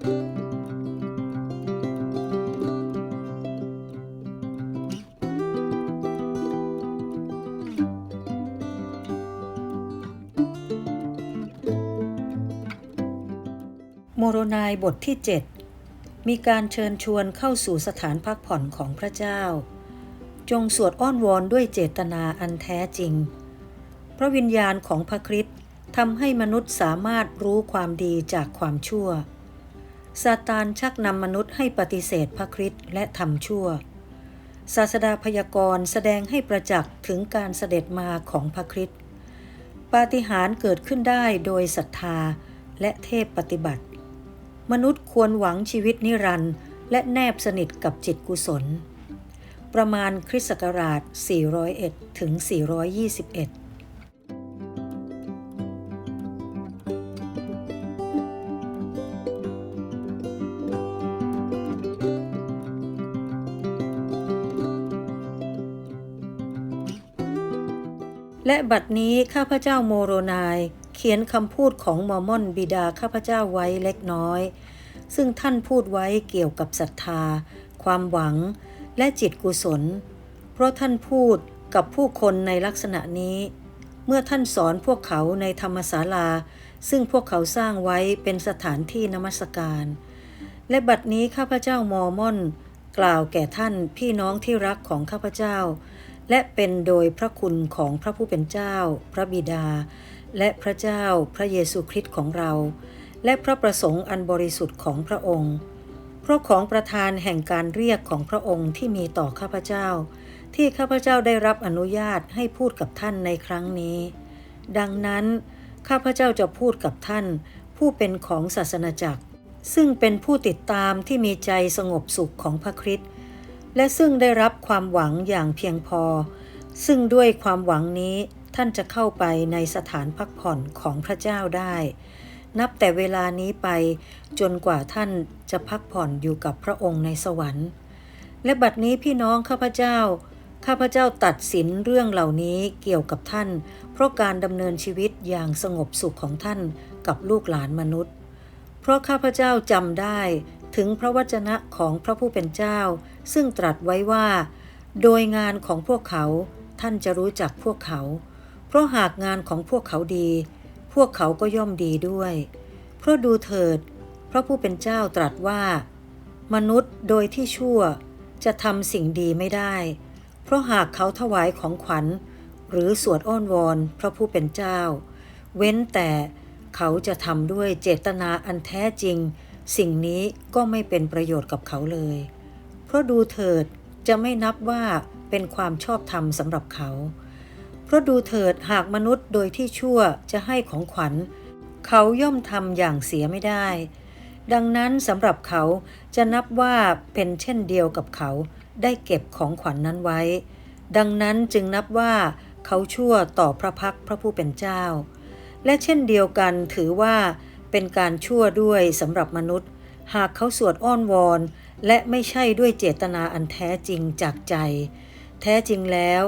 โมโรนายบทที่ 7 มีการเชิญชวนเข้าสู่สถานพักผ่อนของพระเจ้า จงสวดอ้อนวอนด้วยเจตนาอันแท้จริง พระวิญญาณของพระคริสต์ทำให้มนุษย์สามารถรู้ความดีจากความชั่ว ซาตานชักนำมนุษย์ให้ปฏิเสธพระคริสต์และทำชั่ว ศาสดาพยากรณ์แสดงให้ประจักษ์ถึงการเสด็จมาของพระคริสต์ปาฏิหาริย์เกิดขึ้นได้โดยศรัทธาและเทพปฏิบัติ มนุษย์ควรหวังชีวิตนิรันดร์และแนบสนิทกับจิตกุศล ประมาณคริสต์ศักราช 401 ถึง 421 และบัดนี้ข้าพเจ้าโมโรนาย เขียนคำพูดของมอมอนบิดาข้าพเจ้าไว้เล็กน้อย ซึ่งท่านพูดไว้เกี่ยวกับศรัทธา ความหวัง และจิตกุศล เพราะท่านพูดกับผู้คนในลักษณะนี้ เมื่อท่านสอนพวกเขาในธรรมศาลา ซึ่งพวกเขาสร้างไว้เป็นสถานที่นมัสการ และบัดนี้ข้าพเจ้ามอมอนกล่าวแก่ท่านพี่น้องที่รักของข้าพเจ้า และเป็นโดยพระคุณของพระผู้เป็นเจ้า พระบิดา และพระเจ้าพระเยซูคริสต์ของเรา และพระประสงค์อันบริสุทธิ์ของพระองค์ เพราะของประธานแห่งการเรียกของพระองค์ที่มีต่อข้าพเจ้า ที่ข้าพเจ้าได้รับอนุญาตให้พูดกับท่านในครั้งนี้ ดังนั้น ข้าพเจ้าจะพูดกับท่าน ผู้เป็นของศาสนาจักร ซึ่งเป็นผู้ติดตามที่มีใจสงบสุขของพระคริสต์ และซึ่งได้รับความหวังอย่างเพียงพอ ซึ่งด้วยความหวังนี้ท่านจะเข้าไปในสถานพักผ่อนของพระเจ้าได้ นับแต่เวลานี้ไปจนกว่าท่านจะพักผ่อนอยู่กับพระองค์ในสวรรค์ และบัดนี้พี่น้องข้าพเจ้า ข้าพเจ้าตัดสินเรื่องเหล่านี้เกี่ยวกับท่าน เพราะการดำเนินชีวิตอย่างสงบสุขของท่านกับลูกหลานมนุษย์ เพราะข้าพเจ้าจำได้ถึงพระวจนะของพระผู้เป็นเจ้า ซึ่งตรัสไว้ว่า โดยงานของพวกเขาท่านจะรู้จักพวกเขา เพราะหากงานของพวกเขาดี พวกเขาก็ย่อมดีด้วย เพราะดูเถิด พระผู้เป็นเจ้าตรัสว่า มนุษย์โดยที่ชั่วจะทำสิ่งดีไม่ได้ เพราะหากเขาถวายของขวัญ หรือสวดอ้อนวอนพระผู้เป็นเจ้า เว้นแต่เขาจะทำด้วยเจตนาอันแท้จริง สิ่งนี้ก็ไม่เป็นประโยชน์กับเขาเลย เพราะดูเถิดจะไม่นับว่าเป็นความชอบธรรมสำหรับเขา เพราะดูเถิดหากมนุษย์โดยที่ชั่วจะให้ของขวัญ เขาย่อมทำอย่างเสียไม่ได้ ดังนั้นสำหรับเขาจะนับว่าเป็นเช่นเดียวกับเขาได้เก็บของขวัญนนั้นไว้ ดังนั้นจึงนับว่าเขาชั่วต่อพระพักพระผู้เป็นเจ้า และเช่นเดียวกันถือว่าเป็นการชั่วด้วยสำหรับมนุษย์ หากเขาสวดอ้อนวอน และไม่ใช่ด้วยเจตนาอันแท้จริงจากใจ แท้จริงแล้ว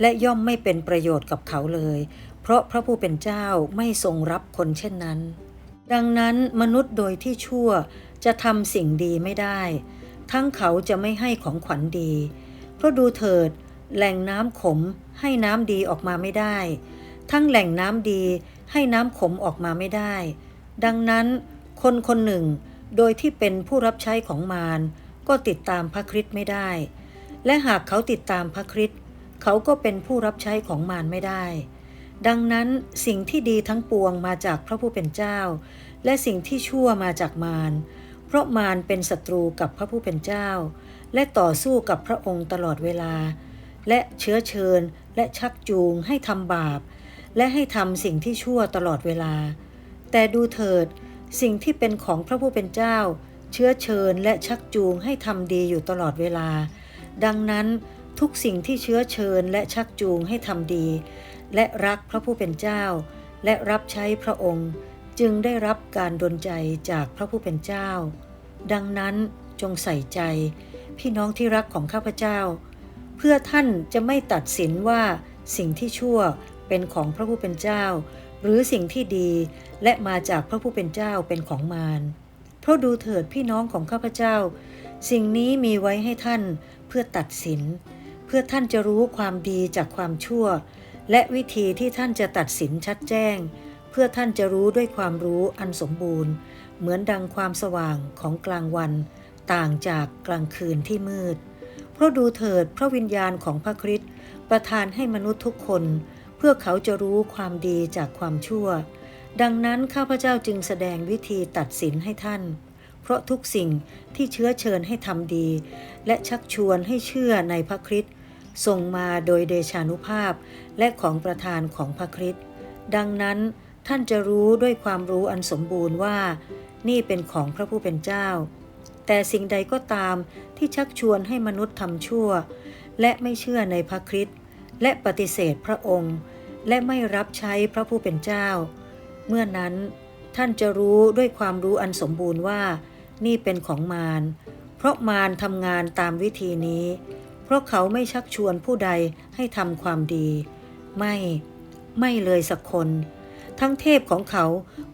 และย่อมไม่เป็นประโยชน์กับเขาเลย เพราะพระผู้เป็นเจ้าไม่ทรงรับคนเช่นนั้น ดังนั้นมนุษย์โดยที่ชั่วจะทำสิ่งดีไม่ได้ ทั้งเขาจะไม่ให้ของขวัญดี เพราะดูเถิด แหล่งน้ำขมให้น้ำดีออกมาไม่ได้ ทั้งแหล่งน้ำดีให้น้ำขมออกมาไม่ได้ ดังนั้นคนคนหนึ่ง โดยที่เป็นผู้รับใช้ของมารก็ติดตามพระคริสต์ไม่ได้ และหากเขาติดตามพระคริสต์เขาก็เป็นผู้รับใช้ของมารไม่ได้ ดังนั้นสิ่งที่ดีทั้งปวงมาจากพระผู้เป็นเจ้า และสิ่งที่ชั่วมาจากมาร เพราะมารเป็นศัตรูกับพระผู้เป็นเจ้า และต่อสู้กับพระองค์ตลอดเวลา และเชื้อเชิญและชักจูงให้ทำบาป และให้ทำสิ่งที่ชั่วตลอดเวลา แต่ดูเถิด สิ่งที่เป็นของพระผู้เป็นเจ้า เชื้อเชิญและชักจูงให้ทำดีอยู่ตลอดเวลา ดังนั้นทุกสิ่งที่เชื้อเชิญและชักจูงให้ทำดี และรักพระผู้เป็นเจ้า และรับใช้พระองค์ จึงได้รับการดลใจจากพระผู้เป็นเจ้า ดังนั้นจงใส่ใจ พี่น้องที่รักของข้าพเจ้า เพื่อท่านจะไม่ตัดสินว่าสิ่งที่ชั่วเป็นของพระผู้เป็นเจ้า หรือสิ่งที่ดีและมาจากพระผู้เป็นเจ้าเป็นของมาร เพราะดูเถิดพี่น้องของข้าพเจ้า สิ่งนี้มีไว้ให้ท่านเพื่อตัดสิน เพื่อท่านจะรู้ความดีจากความชั่ว และวิธีที่ท่านจะตัดสินชัดแจ้ง เพื่อท่านจะรู้ด้วยความรู้อันสมบูรณ์ เหมือนดังความสว่างของกลางวัน ต่างจากกลางคืนที่มืด เพราะดูเถิดพระวิญญาณของพระคริสต์ประทานให้มนุษย์ทุกคน เพื่อเขาจะรู้ความดีจากความชั่ว ดังนั้นข้าพเจ้าจึงแสดงวิธีตัดสินให้ท่าน เพราะทุกสิ่งที่เชื้อเชิญให้ทำดี และชักชวนให้เชื่อในพระคริสต์ส่งมาโดยเดชานุภาพและของประธานของพระคริสต์ดังนั้นท่านจะรู้ด้วยความรู้อันสมบูรณ์ว่า นี่เป็นของพระผู้เป็นเจ้า แต่สิ่งใดก็ตามที่ชักชวนให้มนุษย์ทำชั่ว และไม่เชื่อในพระคริสต์ และปฏิเสธพระองค์ และไม่รับใช้พระผู้เป็นเจ้า เมื่อนั้นท่านจะรู้ด้วยความรู้อันสมบูรณ์ว่า นี่เป็นของมาร เพราะมารทำงานตามวิธีนี้ เพราะเขาไม่ชักชวนผู้ใดให้ทำความดี ไม่ ไม่เลยสักคน ทั้งเทพของเขา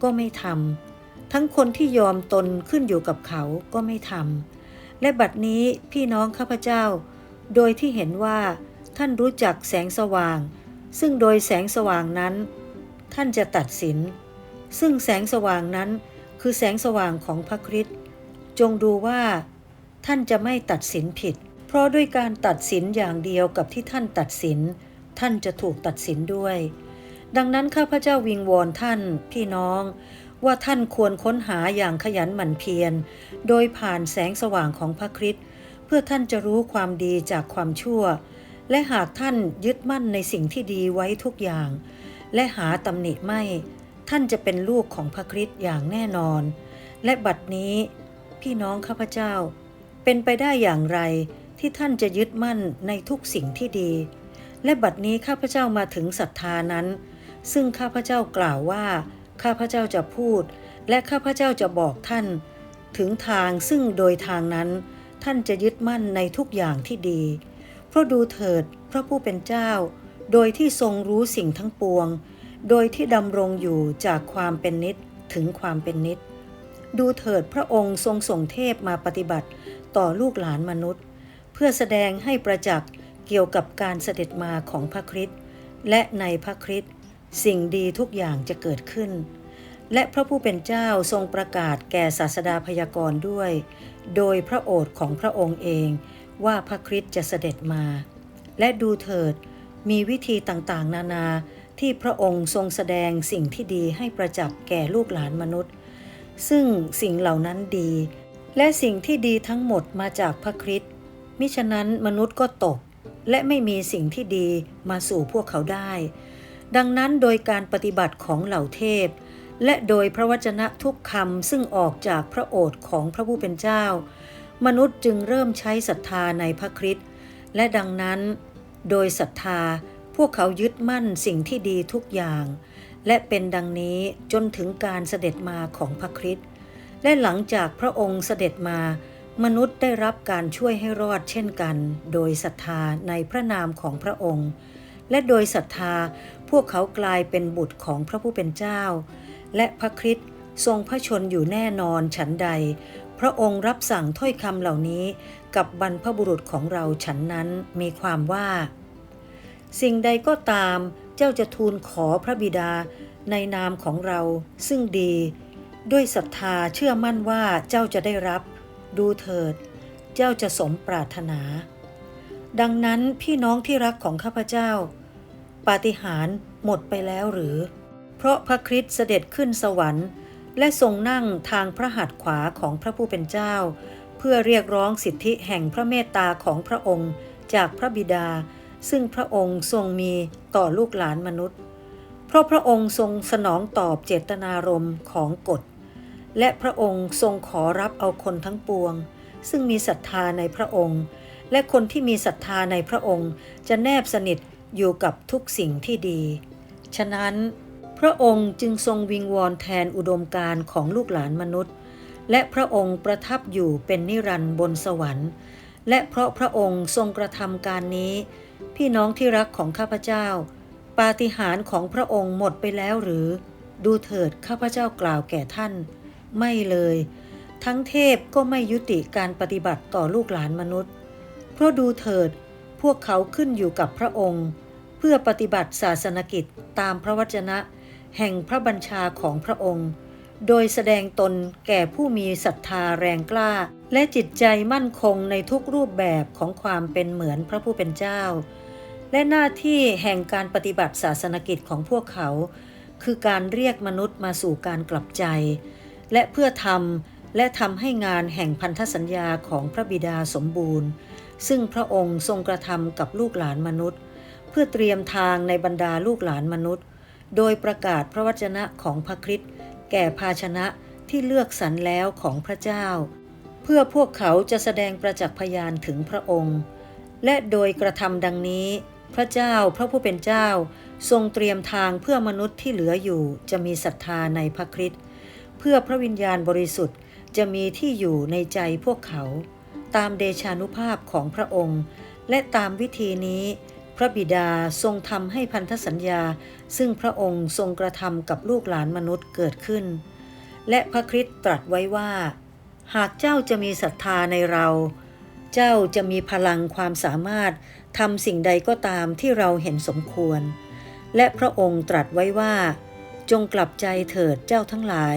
ก็ไม่ทำทั้งคนที่ยอมตนขึ้นอยู่กับเขาก็ไม่ทำและบัดนี้พี่น้องข้าพเจ้า โดยที่เห็นว่า ท่านรู้จักแสงสว่าง ซึ่งโดยแสงสว่างนั้น ท่านจะตัดสิน ซึ่งแสงสว่างนั้นคือแสงสว่างของพระคริสต์จงดูว่า ท่านจะไม่ตัดสินผิด เพราะด้วยการตัดสินอย่างเดียวกับที่ท่านตัดสิน ท่านจะถูกตัดสินด้วย ดังนั้นข้าพเจ้าวิงวอนท่านพี่น้อง ว่าท่านควรค้นหาอย่างขยันหมั่นเพียร โดยผ่านแสงสว่างของพระคริสต์เพื่อท่านจะรู้ความดีจากความชั่ว และหากท่านยึดมั่นในสิ่งที่ดีไว้ทุกอย่าง และหาตำหนิไม่ ท่านจะเป็นลูกของพระคริสต์อย่างแน่นอน และบัดนี้ พี่น้องข้าพเจ้า เป็นไปได้อย่างไรที่ท่านจะยึดมั่นในทุกสิ่งที่ดี และบัดนี้ข้าพเจ้ามาถึงศรัทธานั้น ซึ่งข้าพเจ้ากล่าวว่า ข้าพเจ้าจะพูด และข้าพเจ้าจะบอกท่าน ถึงทางซึ่งโดยทางนั้น ท่านจะยึดมั่นในทุกอย่างที่ดี เพราะดูเถิดพระผู้เป็นเจ้า โดยที่ทรงรู้สิ่งทั้งปวง โดยที่ดำรงอยู่จากความเป็นนิจถึงความเป็นนิจดูเถิดพระองค์ทรงส่งเทพมาปฏิบัติต่อลูกหลานมนุษย์ เพื่อแสดงให้ประจักษ์เกี่ยวกับการเสด็จมาของพระคริสต์และในพระคริสต์สิ่งดีทุกอย่างจะเกิดขึ้น และพระผู้เป็นเจ้าทรงประกาศแก่ศาสดาพยากรณ์ด้วย โดยพระโอษฐ์ของพระองค์เอง ว่าพระคริสต์จะเสด็จมา และดูเถิด มีวิธีต่างๆ นานาที่พระองค์ทรงแสดงสิ่งที่ดีให้ประจักษ์แก่ลูกหลานมนุษย์ ซึ่งสิ่งเหล่านั้นดี และสิ่งที่ดีทั้งหมดมาจากพระคริสต์มิฉะนั้นมนุษย์ก็ตก และไม่มีสิ่งที่ดีมาสู่พวกเขาได้ ดังนั้นโดยการปฏิบัติของเหล่าเทพ และโดยพระวจนะทุกคำซึ่งออกจากพระโอษฐ์ของพระผู้เป็นเจ้า มนุษย์จึงเริ่มใช้ศรัทธาในพระคริสต์และดังนั้น โดยศรัทธาพวกเขายึดมั่นสิ่งที่ดีทุกอย่าง และเป็นดังนี้จนถึงการเสด็จมาของพระคริสต์และหลังจากพระองค์เสด็จมามนุษย์ได้รับการช่วยให้รอดเช่นกัน โดยศรัทธาในพระนามของพระองค์ และโดยศรัทธาพวกเขากลายเป็นบุตรของพระผู้เป็นเจ้า และพระคริสต์ทรงพระชนอยู่แน่นอนฉันใด พระองค์รับสั่งถ้อยคำเหล่านี้กับบรรพบุรุษของเราฉันนั้นมีความว่า สิ่งใดก็ตามเจ้าจะทูลขอพระบิดาในนามของเราซึ่งดี ด้วยศรัทธาเชื่อมั่นว่าเจ้าจะได้รับ ดูเถิด เจ้าจะสมปรารถนา ดังนั้นพี่น้องที่รักของข้าพเจ้า ปาฏิหาริย์หมดไปแล้วหรือ เพราะพระคริสต์เสด็จขึ้นสวรรค์ และทรงนั่งทางพระหัตถ์ขวาของพระผู้เป็นเจ้า เพื่อเรียกร้องสิทธิแห่งพระเมตตาของพระองค์จากพระบิดา ซึ่งพระองค์ทรงมีต่อลูกหลานมนุษย์ เพราะพระองค์ทรงสนองตอบเจตนารมณ์ของกฎ และพระองค์ทรงขอรับเอาคนทั้งปวง ซึ่งมีศรัทธาในพระองค์ และคนที่มีศรัทธาในพระองค์จะแนบสนิทอยู่กับทุกสิ่งที่ดี ฉะนั้น พระองค์จึงทรงวิงวอนแทนอุดมการของลูกหลานมนุษย์ และพระองค์ประทับอยู่เป็นนิรันดร์บนสวรรค์ และเพราะพระองค์ทรงกระทำการนี้ พี่น้องที่รักของข้าพเจ้า ปาฏิหาริย์ของพระองค์หมดไปแล้วหรือ ดูเถิดข้าพเจ้ากล่าวแก่ท่าน ไม่เลย ทั้งเทพก็ไม่ยุติการปฏิบัติต่อลูกหลานมนุษย์ เพราะดูเถิดพวกเขาขึ้นอยู่กับพระองค์ เพื่อปฏิบัติศาสนกิจตามพระวจนะ แห่งพระบัญชาของพระองค์ โดยแสดงตนแก่ผู้มีศรัทธาแรงกล้า และจิตใจมั่นคงในทุกรูปแบบของความเป็นเหมือนพระผู้เป็นเจ้า และหน้าที่แห่งการปฏิบัติศาสนกิจของพวกเขา คือการเรียกมนุษย์มาสู่การกลับใจ และเพื่อทำและทำให้งานแห่งพันธสัญญาของพระบิดาสมบูรณ์ ซึ่งพระองค์ทรงกระทำกับลูกหลานมนุษย์ เพื่อเตรียมทางในบรรดาลูกหลานมนุษย์ โดยประกาศพระวจนะของพระคริสต์แก่ภาชนะที่เลือกสรรแล้วของพระเจ้า เพื่อพวกเขาจะแสดงประจักษ์พยานถึงพระองค์ และโดยกระทำดังนี้ พระเจ้าพระผู้เป็นเจ้า ทรงเตรียมทางเพื่อมนุษย์ที่เหลืออยู่จะมีศรัทธาในพระคริสต์เพื่อพระวิญญาณบริสุทธิ์จะมีที่อยู่ในใจพวกเขา ตามเดชานุภาพของพระองค์ และตามวิธีนี้ พระบิดาทรงทำให้พันธสัญญา ซึ่งพระองค์ทรงกระทำกับลูกหลานมนุษย์เกิดขึ้น และพระคริสต์ตรัสไว้ว่า หากเจ้าจะมีศรัทธาในเรา เจ้าจะมีพลังความสามารถทำสิ่งใดก็ตามที่เราเห็นสมควร และพระองค์ตรัสไว้ว่า จงกลับใจเถิดเจ้าทั้งหลาย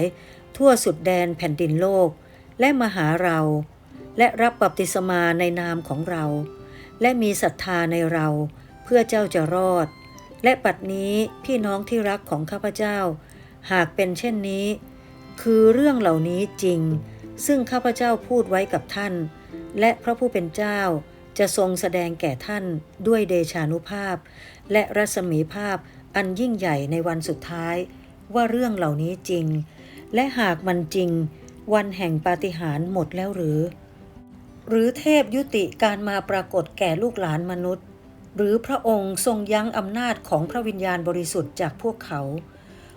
ทั่วสุดแดนแผ่นดินโลก และมาหาเรา และรับบัพติศมาในนามของเรา และมีศรัทธาในเรา เพื่อเจ้าจะรอด และปัดนี้พี่น้องที่รักของข้าพเจ้า หากเป็นเช่นนี้ คือเรื่องเหล่านี้จริง ซึ่งข้าพเจ้าพูดไว้กับท่าน และพระผู้เป็นเจ้าจะทรงแสดงแก่ท่านด้วยเดชานุภาพ และรัศมีภาพอันยิ่งใหญ่ในวันสุดท้าย ว่าเรื่องเหล่านี้จริง และหากมันจริง วันแห่งปาฏิหาริย์หมดแล้วหรือ หรือเทพยุติการมาปรากฏแก่ลูกหลานมนุษย์ หรือพระองค์ทรงยั้งอำนาจของพระวิญญาณบริสุทธิ์จากพวกเขา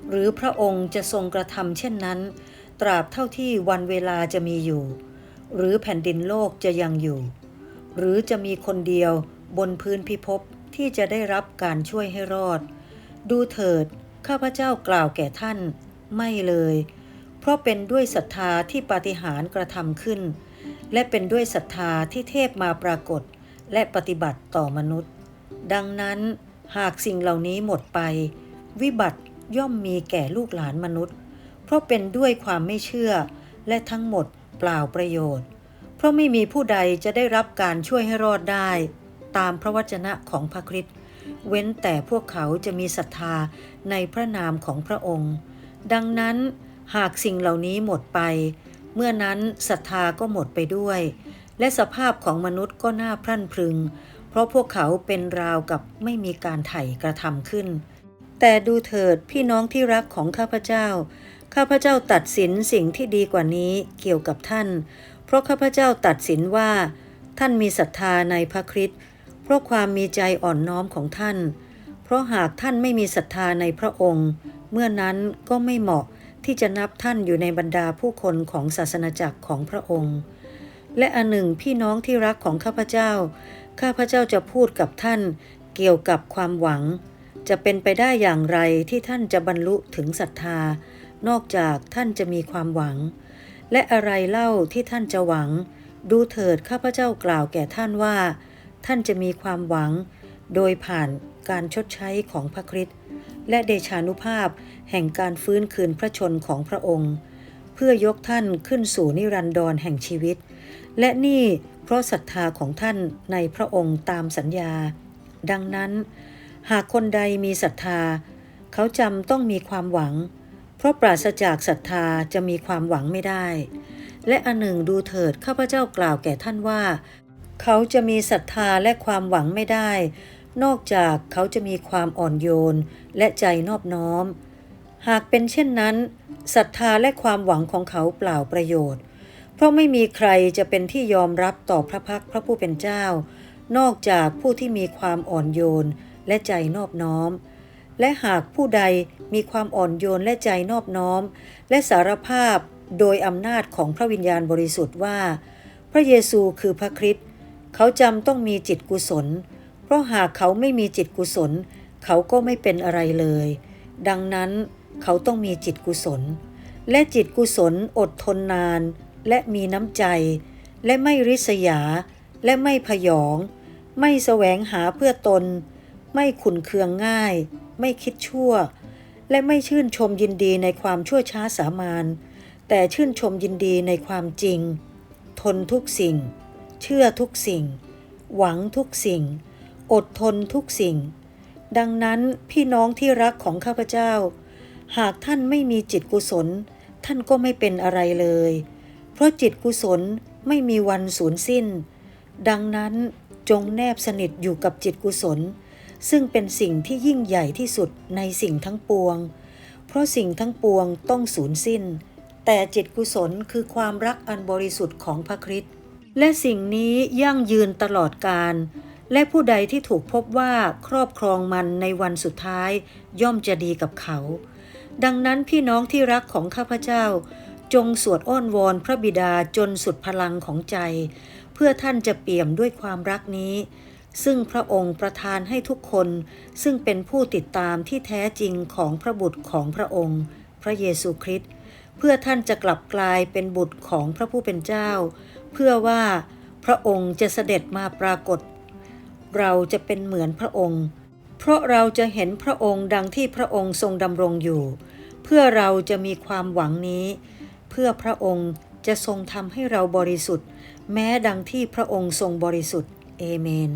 หรือพระองค์จะทรงกระทำเช่นนั้น ตราบเท่าที่วันเวลาจะมีอยู่ หรือแผ่นดินโลกจะยังอยู่ หรือจะมีคนเดียวบนพื้นพิภพที่จะได้รับการช่วยให้รอด ดูเถิด ข้าพเจ้ากล่าวแก่ท่าน ไม่เลย เพราะเป็นด้วยศรัทธาที่ปาฏิหาริย์กระทำขึ้น และเป็นด้วยศรัทธาที่เทพมาปรากฏ และปฏิบัติต่อมนุษย์ ดังนั้นหากสิ่งเหล่านี้หมดไป วิบัติย่อมมีแก่ลูกหลานมนุษย์ เพราะเป็นด้วยความไม่เชื่อ และทั้งหมดเปล่าประโยชน์ เพราะไม่มีผู้ใดจะได้รับการช่วยให้รอดได้ ตามพระวจนะของพระคริสต์เว้นแต่พวกเขาจะมีศรัทธาในพระนามของพระองค์ ดังนั้นหากสิ่งเหล่านี้หมดไป เมื่อนั้นศรัทธาก็หมดไปด้วย และสภาพของมนุษย์ก็น่าพรั่นพรึง เพราะพวกเขาเป็นราวกับไม่มีการไถ่กระทำขึ้น แต่ดูเถิดพี่น้องที่รักของข้าพเจ้า ข้าพเจ้าตัดสินสิ่งที่ดีกว่านี้เกี่ยวกับท่าน เพราะข้าพเจ้าตัดสินว่า ท่านมีศรัทธาในพระคริสต์เพราะความมีใจอ่อนน้อมของท่าน เพราะหากท่านไม่มีศรัทธาในพระองค์ เมื่อนั้นก็ไม่เหมาะที่จะนับท่านอยู่ในบรรดาผู้คนของศาสนาจักรของพระองค์ และอันหนึ่งพี่น้องที่รักของข้าพเจ้า ข้าพเจ้าจะพูดกับท่านเกี่ยวกับความหวัง จะเป็นไปได้อย่างไรที่ท่านจะบรรลุถึงศรัทธา นอกจากท่านจะมีความหวัง และอะไรเล่าที่ท่านจะหวัง ดูเถิดข้าพเจ้ากล่าวแก่ท่านว่า ท่านจะมีความหวัง โดยผ่านการชดใช้ของพระคริสต์และเดชานุภาพแห่งการฟื้นคืนพระชนของพระองค์ เพื่อยกท่านขึ้นสู่นิรันดรแห่งชีวิต และนี่ เพราะศรัทธาของท่านในพระองค์ตามสัญญา ดังนั้น หากคนใดมีศรัทธา เขาจำต้องมีความหวัง เพราะปราศจากศรัทธาจะมีความหวังไม่ได้ และอันหนึ่งดูเถิดข้าพเจ้ากล่าวแก่ท่านว่า เขาจะมีศรัทธาและความหวังไม่ได้ นอกจากเขาจะมีความอ่อนโยนและใจนอบน้อม หากเป็นเช่นนั้นศรัทธาและความหวังของเขาเปล่าประโยชน์ เพราะไม่มีใครจะเป็นที่ยอมรับต่อพระพักพระผู้เป็นเจ้า นอกจากผู้ที่มีความอ่อนโยนและใจนอบน้อม และหากผู้ใดมีความอ่อนโยนและใจนอบน้อม และสารภาพโดยอำนาจของพระวิญญาณบริสุทธิ์ว่า พระเยซูคือพระคริสต์เขาจำต้องมีจิตกุศล เพราะหากเขาไม่มีจิตกุศล เขาก็ไม่เป็นอะไรเลย ดังนั้นเขาต้องมีจิตกุศล และจิตกุศลอดทนนาน และมีน้ำใจ และไม่ริษยา และไม่พยอง ไม่แสวงหาเพื่อตน ไม่ขุนเคืองง่าย ไม่คิดชั่ว และไม่ชื่นชมยินดีในความชั่วช้าสามานแต่ชื่นชมยินดีในความจริง ทนทุกสิ่ง เชื่อทุกสิ่ง หวังทุกสิ่ง อดทนทุกสิ่ง ดังนั้นพี่น้องที่รักของข้าพเจ้า หากท่านไม่มีจิตกุศล ท่านก็ไม่เป็นอะไรเลย เพราะจิตกุศลไม่มีวันสูญสิ้น ดังนั้นจงแนบสนิทอยู่กับจิตกุศล ซึ่งเป็นสิ่งที่ยิ่งใหญ่ที่สุดในสิ่งทั้งปวง เพราะสิ่งทั้งปวงต้องสูญสิ้น แต่จิตกุศลคือความรักอันบริสุทธิ์ของพระคริสต์และสิ่งนี้ยั่งยืนตลอดกาลและผู้ใดที่ถูกพบว่าครอบครองมันในวันสุดท้ายย่อมจะดีกับเขา ดังนั้นพี่น้องที่รักของข้าพเจ้า จงสวดอ้อนวอนพระบิดาจนสุดพลังของใจ เพื่อท่านจะเปี่ยมด้วยความรักนี้ ซึ่งพระองค์ประทานให้ทุกคน ซึ่งเป็นผู้ติดตามที่แท้จริงของพระบุตรของพระองค์ พระเยซูคริสต์เพื่อท่านจะกลับกลายเป็นบุตรของพระผู้เป็นเจ้า เพื่อว่าพระองค์จะเสด็จมาปรากฏ เราจะเป็นเหมือนพระองค์ เพราะเราจะเห็นพระองค์ดังที่พระองค์ทรงดำรงอยู่ เพื่อเราจะมีความหวังนี้ พื่อพระองค์จะทรงทำให้เราบริสุทธิ์ แม้ดังที่พระองค์ทรงบริสุทธิ์ เอเมน